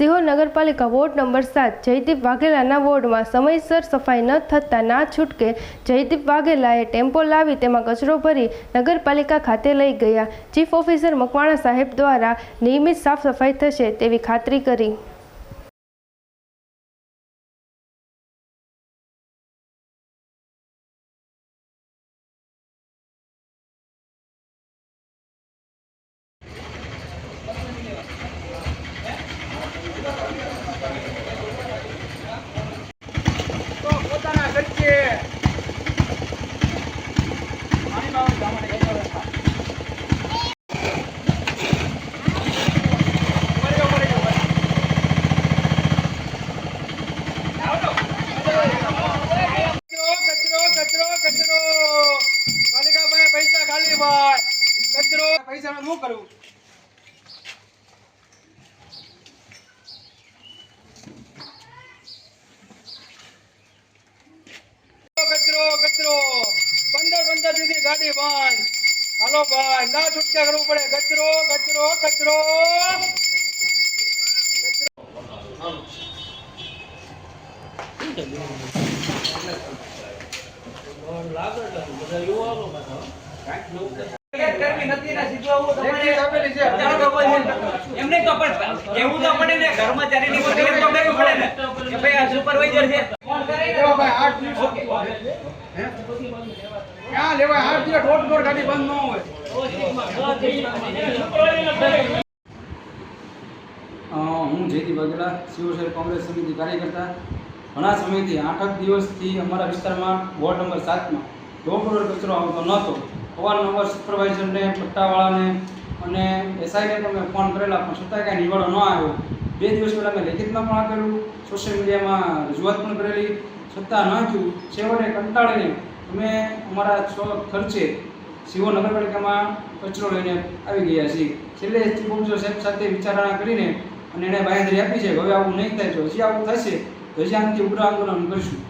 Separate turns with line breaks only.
સિહોર નગરપાલિકા ward number સાત, જયદીપ વાઘેલાના વોર્ડમાં સમયસર સફાઈ ન થતાં ના છૂટકે જયદીપ વાઘેલાએ ટેમ્પો લાવી તેમાં કચરો ભરી નગરપાલિકા ખાતે લઈ ગયા. ચીફ ઓફિસર મકવાણા સાહેબ દ્વારા નિયમિત સાફ સફાઈ થશે તેવી ખાતરી કરી
તો પોતાના ખર્ચે પાણી બાબત સામાન્ય કઈ વ્યવસ્થા મળી જાઓ, મળી જાઓ, મળી જાઓ. કચરો કચરો કચરો પાલિકા ભાઈ પૈસા ખાલી ભાઈ કચરો પૈસા શું કરવું કચરો કચરો પંદર પંદર દીધી ગાડી બંધ હાલો ભાઈ ના છૂટકે કરવું પડે. કચરો કચરો કચરો.
એમને તો પણ એવું તો પડે ને? એમ તો પડે ને? કે ભાઈ આ સુપરવાઇઝર છે.
ક્યાં લેવાય? આઠ દિવસ રોડ પર ગાડી બંધ ન હોય.
હું જયદીપ વાઘેલા શિવસેના કોંગ્રેસ સમિતિ કાર્યકર્તા. ઘણા સમયથી આઠક દિવસથી અમારા વિસ્તારમાં વોર્ડ નંબર સાતમાં ડોર કચરો આવતો નહોતો. અવારનવાર સુપરવાઇઝરને પટ્ટાવાળાને અને એસઆઈને પણ મેં ફોન કરેલા પણ છતાં કાંઈ નિવાડો ન આવ્યો. બે દિવસ પહેલાં મેં લેખિતમાં પણ આપેલું સોશિયલ મીડિયામાં રજૂઆત પણ કરેલી. છતાં ન થયું, છેવટે કંટાળીને અમે અમારા સ્વ ખર્ચે શિવો નગરપાલિકામાં કચરો લઈને આવી ગયા છીએ. છેલ્લે ચીફ સાહેબ સાથે વિચારણા કરીને અને એણે બાંયધરી આપી છે, હવે આવું નહીં થાય, જો હજી આવું થશે હજી આનાથી ઉગ્ર આંદોલન કરીશું.